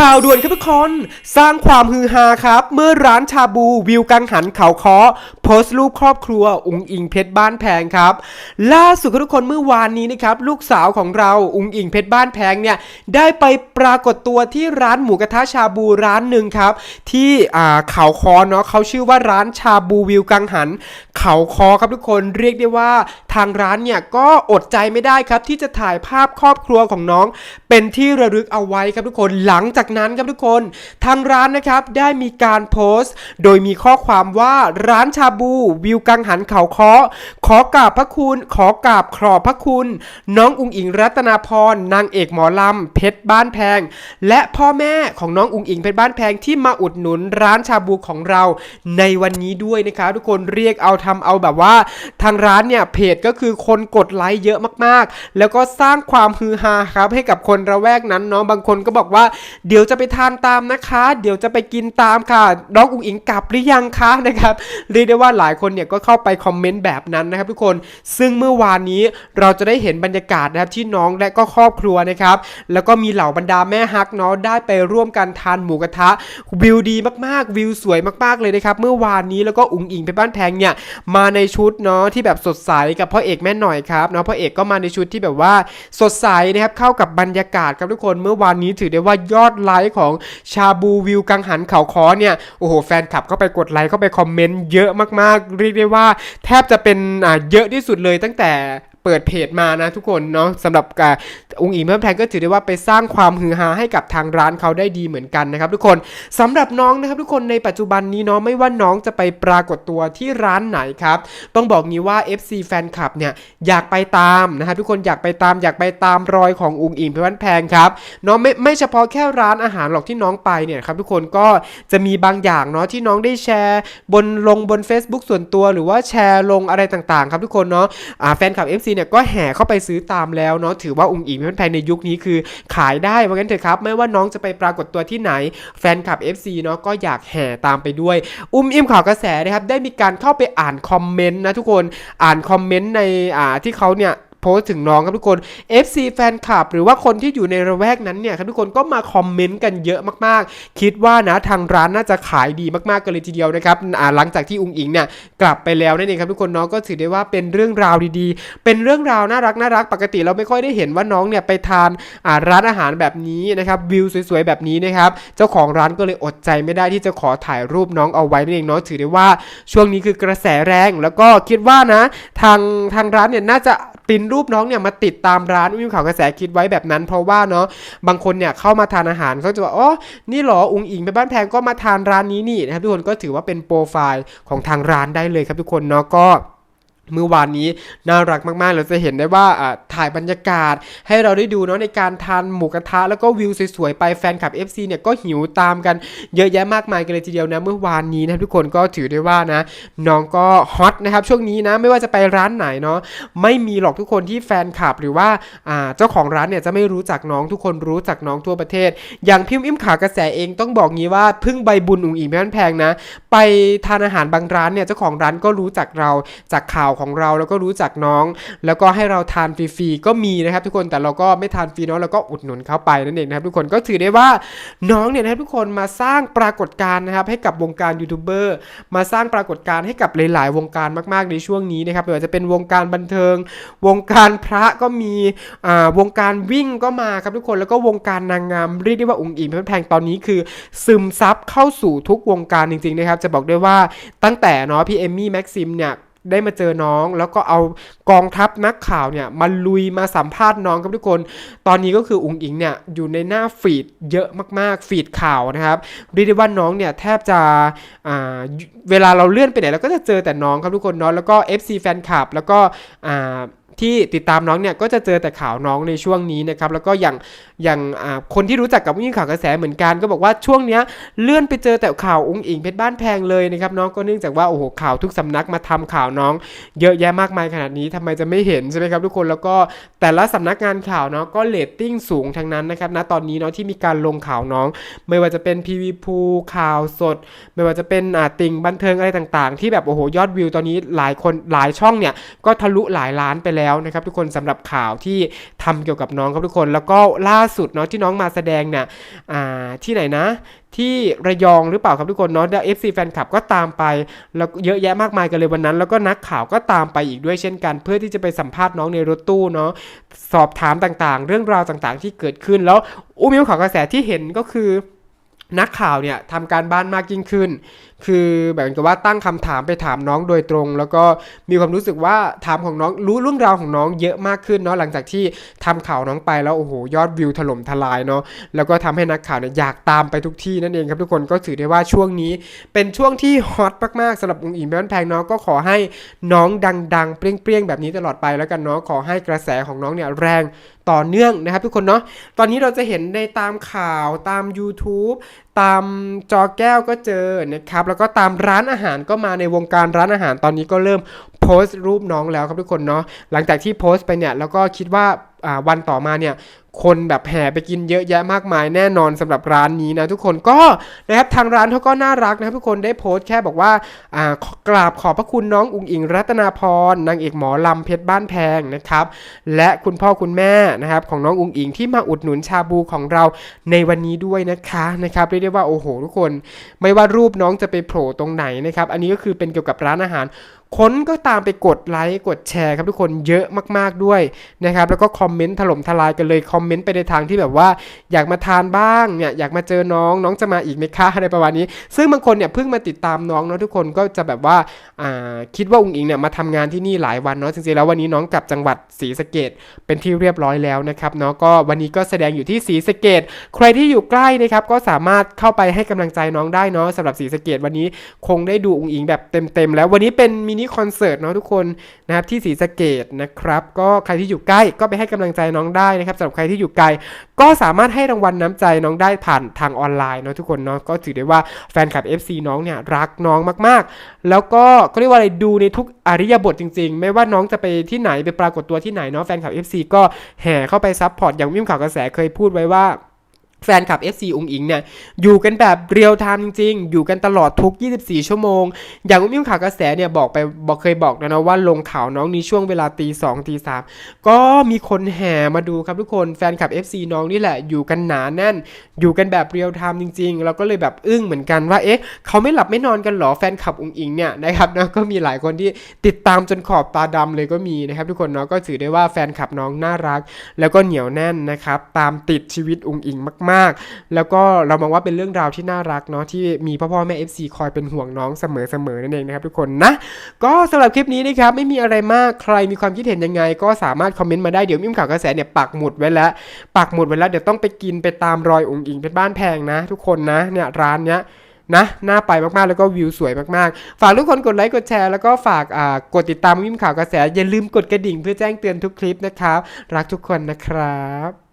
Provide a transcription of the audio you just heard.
ข่าวด่วนครับทุกคน สร้างความฮือฮาครับ เมื่อร้านชาบูวิวกังหันเขาคอโพสต์รูปครอบครัวอุงอิงเพชรบ้านแพงครับ ล่าสุดครับทุกคนเมื่อวานนี้นะครับลูกสาวของเราอุงอิงเพชรบ้านแพงเนี่ยได้ไปปรากฏตัวที่ร้านหมูกระทะชาบูร้านหนึ่งครับ ที่อ่าเขาคอเนาะเขาชื่อว่าร้านชาบูวิวกังหัน เขาคอครับทุกคนเรียกได้ว่า ทางร้านเนี่ยก็อดใจไม่ได้ครับที่จะถ่ายภาพครอบครัวของน้อง เป็นที่ระลึกเอาไว้ครับทุกคนหลังจากนั้นครับทุกคน ทางร้านนะครับได้มีการโพสต์ โดยมีข้อความว่าร้านชาบูวิวกังหันเขาเคาะขอกราบพระคุณ ขอกราบขอบพระคุณ น้องอุงอิงรัตนาพรนางเอกหมอลำเพชรบ้านแพง และพ่อแม่ของน้องอุงอิงเพชรบ้านแพงที่มาอุดหนุนร้านชาบูของเราในวันนี้ด้วยนะครับทุกคนเรียกเอาทำเอาแบบว่า ทางร้านเนี่ยเพจก็คือคนกดไลค์เยอะมากๆ แล้วก็สร้างความฮือฮาครับให้กับคนระแวกนั้นเนาะบางคนก็บอกว่าเดี๋ยวจะไปทานตามนะคะ เดี๋ยวจะไปกินตามค่ะน้องอุ๋งอิงกลับหรือยังคะนะครับเรียกได้ว่าหลายคนเนี่ยก็เข้าไปคอมเมนต์แบบนั้นนะครับทุกคนซึ่งเมื่อวานนี้เราจะได้เห็นบรรยากาศนะครับที่น้องและก็ครอบครัวนะครับแล้วก็มีเหล่าบรรดาแม่ฮักเนาะได้ไปร่วมกันทานหมูกระทะวิวดีมากๆ วิวสวยมากๆเลยนะครับเมื่อวานนี้แล้วก็อุ๋งอิงไปบ้านแพงเนี่ยมาในชุดเนาะที่แบบสดใสกับพ่อเอกแม่หน่อยครับเนาะพ่อเอกก็มาในชุดที่แบบว่าสดใสนะครับเข้ากับบรรยากาศครับทุกคนเมื่อวานนี้ถือได้ว่ายอดไลค์ของชาบูวิวกังหันเขาคอเนี่ยโอ้โหแฟนคลับเข้าไปกดไลค์เข้าไปคอมเมนต์เยอะมากๆ เรียกได้ว่า แทบจะเป็นอ่าเยอะที่สุดเลยตั้งแต่ เปิดเพจมานะทุกคนเนาะสำหรับกาองค์อิงเพิ่มแพงก็ถือได้ว่าไปสร้างความฮือฮาให้กับทางร้านเขาได้ดีเหมือนกันนะครับทุกคนสำหรับน้องนะครับทุกคนในปัจจุบันนี้เนาะไม่ว่าน้องจะไปปรากฏตัวที่ร้านไหนครับต้องบอกงี้ว่า FC แฟนคลับเนี่ยอยากไปตามนะครับทุกคนอยากไปตามอยากไปตามรอยขององค์อิงเพิ่มแพงครับเนาะไม่ไม่เฉพาะแค่ร้านอาหารหรอกที่น้องไปเนี่ยครับทุกคนก็จะมีบางอย่างเนาะที่น้องได้แชร์บนลงบน Facebook ส่วนตัว หรือว่าแชร์ลงอะไรต่างๆ ครับทุกคนเนาะอ่าแฟนคลับ FC เนี่ยก็แห่เข้าไปซื้อตามแล้วเนาะถือว่าองค์อิงเพชรแพงในยุคนี้คือขายได้ว่างั้นเถอะครับ ไม่ว่าน้องจะไปปรากฏตัวที่ไหน แฟนคลับ FC เนาะก็อยากแห่ตามไปด้วย อุ้มอิ่มข่าวกระแสนะครับได้มีการเข้าไปอ่านคอมเมนต์นะทุกคนอ่านคอมเมนต์ในอ่าที่เขาเนี่ย โพสต์ถึงน้องครับทุกคน FC แฟนคลับ หรือว่าคนที่อยู่ในระแวกนั้นเนี่ยครับทุกคนก็มาคอมเมนต์กันเยอะมากๆ คิดว่านะทางร้านน่าจะขายดีมากๆกันเลยทีเดียวนะครับหลังจากที่อุงอิงเนี่ยกลับไปแล้วนั่นเองครับทุกคนเนาะก็ถือได้ว่าเป็นเรื่องราวดีๆ เป็นเรื่องราวน่ารักน่ารักปกติเราไม่ค่อยได้เห็นว่าน้องเนี่ยไปทานร้านอาหารแบบนี้นะครับวิวสวยๆแบบนี้นะครับเจ้าของร้านก็เลยอดใจไม่ได้ที่จะขอถ่ายรูปน้องเอาไว้นั่นเองเนาะถือได้ว่าช่วงนี้คือกระแสแรงแล้วก็คิดว่านะ ทางทางร้านเนี่ยน่าจะ ปริ้นรูปน้องเนี่ยมาติดตามร้านอุ้มข่าวกระแสคิดไว้แบบนั้น เพราะว่าเนาะบางคนเนี่ยเข้ามาทานอาหารเขาจะว่าอ๋อนี่หรออุงอิงไปบ้านแพงก็มาทานร้านนี้นี่นะครับทุกคนก็ถือว่าเป็นโปรไฟล์ของทางร้านได้เลยครับทุกคนเนาะก็ เมื่อวานนี้น่ารักมากๆ เราจะเห็นได้ว่าถ่ายบรรยากาศ ให้เราได้ดูเนาะในการทานหมูกระทะแล้วก็วิวสวยๆ ไปแฟนคลับ FC เนี่ยก็หิวตามกันเยอะแยะมากมายกันเลยทีเดียวนะ เมื่อวานนี้นะทุกคนก็ถือได้ว่านะ น้องก็ฮอตนะครับช่วงนี้นะไม่ว่าจะไปร้านไหนเนาะไม่มีหรอกทุกคนที่แฟนคลับหรือว่าเจ้าของร้านเนี่ยจะไม่รู้จักน้องทุกคนรู้จักน้องทั่วประเทศ อย่างพิมพ์อิ่มขากระแสเองต้องบอกงี้ว่าพึ่งใบบุญอุ๋งอิงแม่นแพงนะ ไปทานอาหารบางร้านเนี่ยเจ้าของร้านก็รู้จักเราจากข่าวของเราแล้วก็รู้จักน้อง แล้วก็ให้เราทานฟรีๆก็มีนะครับ ทุกคนแต่เราก็ไม่ทานฟรีเนาะเราก็อุดหนุนเขาไปนั่นเองนะครับทุกคนก็ถือได้ว่าน้องเนี่ยนะครับทุกคนมาสร้างปรากฏการณ์นะครับให้กับวงการยูทูบเบอร์มาสร้างปรากฏการณ์ให้กับหลาย ๆ วงการมาก ๆ ในช่วงนี้นะครับไม่ว่าจะเป็นวงการบันเทิง วงการพระก็มีอ่าวงการวิ่งก็มาครับทุกคนแล้วก็วงการนางงามเรียกได้ว่าองค์อิงเพชรแพงตอนนี้คือ ซึมซับเข้าสู่ทุกวงการจริง ๆ นะครับ จะบอกได้ว่าตั้งแต่เนาะพี่เอมมี่แม็กซิมเนี่ย ได้มาเจอน้อง แล้วก็เอากองทัพนักข่าวเนี่ยมาลุยมาสัมภาษณ์น้องครับทุกคน ตอนนี้ก็คืออุงอิงเนี่ยอยู่ในหน้าฟีดเยอะมากๆฟีดข่าวนะครับเรียกได้ว่าน้องเนี่ยแทบจะเวลาเราเลื่อนไปไหนเราก็จะเจอแต่น้องครับทุกคนเนาะแล้วก็ FC แฟนคลับแล้วก็ ที่ติดตามน้องเนี่ยก็จะเจอแต่ข่าวน้องในช่วงนี้นะครับแล้วก็อย่างอย่างคนที่รู้จักกับวิ่งข่าวกระแสเหมือนกัน ก็บอกว่าช่วงเนี้ยเลื่อนไปเจอแต่ข่าวองค์อิงเพชรบ้านแพงเลยนะครับน้องก็เนื่องจากว่าโอ้โหข่าวทุกสำนักมาทำข่าวน้อง เยอะแยะมากมายขนาดนี้ทำไมจะไม่เห็นใช่ไหมครับทุกคนแล้วก็แต่ละสำนักงานข่าวเนาะก็เลตติ้งสูงทั้งนั้นนะครับณตอนนี้เนาะที่มีการลงข่าวน้อง ไม่ว่าจะเป็นพีวีพูข่าวสด ไม่ว่าจะเป็นอ่าติ่งบันเทิงอะไรต่างๆ ที่แบบโอ้โหยอดวิวตอนนี้หลายคนหลายช่องเนี่ยก็ทะลุหลายล้านไปแล้วแล้วนะครับทุกคนสำหรับข่าวที่ทำเกี่ยวกับน้องครับทุกคน แล้วก็ล่าสุดเนาะที่น้องมาแสดงเนี่ยที่ไหนนะที่ระยองหรือเปล่าครับทุกคนเนาะเอฟซีแฟนคลับก็ตามไปแล้วเยอะแยะมากมายกันเลยวันนั้น แล้วก็นักข่าวก็ตามไปอีกด้วยเช่นกัน เพื่อที่จะไปสัมภาษณ์น้องในรถตู้เนาะสอบถามต่างๆ เรื่องราวต่างๆ ที่เกิดขึ้นแล้วอุ้มยิ้มข่าวกระแสที่เห็นก็คือนักข่าวเนี่ยทำการบ้านมากยิ่งขึ้น คือแบบกับว่าตั้งคำถามไปถามน้องโดยตรง แล้วก็มีความรู้สึกว่าถามของน้องรู้เรื่องราวของน้องเยอะมากขึ้นเนาะหลังจากที่ทำข่าวน้องไปแล้วโอ้โหยอดวิวถล่มทลายเนาะแล้วก็ทำให้นักข่าวเนี่ยอยากตามไปทุกที่นั่นเองครับทุกคนก็ถือได้ว่าช่วงนี้ เป็นช่วงที่ฮอตมากๆสำหรับองค์อิงแม่นแพงเนาะก็ขอให้น้องดังๆ เปรี้ยงๆแบบนี้ตลอดไปแล้วกันเนาะขอให้กระแสของน้องเนี่ยแรงต่อเนื่องนะครับทุกคนเนาะตอนนี้เราจะเห็นในตามข่าวตาม YouTube ตามจอแก้วก็เจอนะครับ แล้วก็ตามร้านอาหารก็มาในวงการร้านอาหารตอนนี้ก็เริ่มโพสต์รูปน้องแล้วครับทุกคนเนาะหลังจากที่โพสต์ไปเนี่ยแล้วก็คิดว่าอ่าวันต่อมาเนี่ย คนแบบแห่ไปกินเยอะแยะมากมายแน่นอนสำหรับร้านนี้นะทุกคนก็นะครับทางร้านเขาก็น่ารักนะครับทุกคนได้โพสต์แค่บอกว่าอ่ากราบขอบพระคุณน้องอุ๋งอิงรัตนาพรนางเอกหมอลำเพชรบ้านแพงนะครับและคุณพ่อคุณแม่นะครับของน้องอุ๋งอิงที่มาอุดหนุนชาบูของเราในวันนี้ด้วยนะคะนะครับเรียกได้ว่าโอ้โห ทุกคน ไม่ว่ารูปน้องจะไปโผล่ตรงไหนนะครับอันนี้ก็คือเป็นเกี่ยวกับร้านอาหารคนก็ตามไปกดไลค์กดแชร์ครับทุกคนเยอะมากๆด้วยนะครับแล้วก็คอมเมนต์ถล่มทลายกันเลยคอมมเมนต์ไปในทางที่แบบว่า อยากมาทานบ้างเนี่ยอยากมาเจอน้องน้องจะมาอีกไหมคะอะไรประมาณนี้ ซึ่งบางคนเนี่ยเพิ่งมาติดตามน้องเนาะทุกคนก็จะแบบว่าอ่าคิดว่าอุงอิงเนี่ยมาทำงานที่นี่หลายวันเนาะจริงๆแล้ววันนี้น้องกลับจังหวัดศรีสะเกดเป็นที่เรียบร้อยแล้วนะครับเนาะก็วันนี้ก็แสดงอยู่ที่ศรีสะเกดใครที่อยู่ใกล้นะครับก็สามารถเข้าไปให้กำลังใจน้องได้เนาะสำหรับศรีสะเกดวันนี้คงได้ดูอุงอิงแบบเต็มๆแล้ววันนี้เป็นมินิคอนเสิร์ตเนาะทุกคนนะครับที่ศรีสะเกดนะครับก็ใครที่อยู่ใกล้ก็ไปให้กำลังใจน้องได้นะครับสำหรับใครที่อยู่ไกล ก็สามารถให้รางวัลน้ำใจน้องได้ผ่านทางออนไลน์เนาะทุกคนเนาะก็ถือได้ว่าแฟนคลับ FC น้องเนี่ยรักน้องมากๆ แล้วก็ก็เรียกว่าอะไรดูในทุกอริยบทจริง ๆ ไม่ว่าน้องจะไปที่ไหนไปปรากฏตัวที่ไหนเนาะแฟนคลับ FC ก็แห่เข้าไปซัพพอร์ตอย่างมิมข่าวกระแสเคยพูดไว้ว่า แฟนคลับ FC อุงอิงเนี่ยอยู่กันแบบเรียลไทม์จริงๆ อยู่กันตลอดทุก 24 ชั่วโมง อย่างอุ้มยิ้มข่าวกระแสเนี่ยบอกไปบอกเคยบอกนะนะว่าลงข่าวน้องนี้ช่วงเวลาตีสองตีสามก็มีคนแห่มาดูครับทุกคนแฟนคลับ FC น้องนี่แหละอยู่กันหนาแน่น อยู่กันแบบเรียลไทม์จริงๆ เราก็เลยแบบอึ้งเหมือนกันว่าเอ๊ะเขาไม่หลับไม่นอนกันหรอแฟนคลับอุงอิงเนี่ยนะครับนะก็มีหลายคนที่ติดตามจนขอบตาดำเลยก็มีนะครับทุกคนเนาะก็ถือได้ว่าแฟนคลับน้องน่ารัก แล้วก็เหนียวแน่นนะครับตามติดชีวิตอุงอิงมากๆแล้วก็เรามองว่าเป็นเรื่องราวที่น่ารักเนาะที่มีพ่อพ่อแม่ FC คอยเป็นห่วงน้องเสมอๆนั่นเองนะครับทุกคนนะ ก็สำหรับคลิปนี้นะครับไม่มีอะไรมากใครมีความคิดเห็นยังไง ก็สามารถคอมเมนต์มาได้เดี๋ยวมิมข่าวกระแสเนี่ยปักหมุดไว้แล้วปักหมุดไว้แล้วเดี๋ยวต้องไปกินไปตามรอยอุงอิงเป็นบ้านแพงนะ ทุกคนนะเนี่ยร้านเนี้ยนะน่าไปมากๆ แล้วก็วิวสวยมากๆ ฝากทุกคนกดไลค์กดแชร์แล้วก็ฝากกดติดตามมิมข่าวกระแส อย่าลืมกดกระดิ่งเพื่อแจ้งเตือนทุกคลิปนะครับ รักทุกคนนะครับ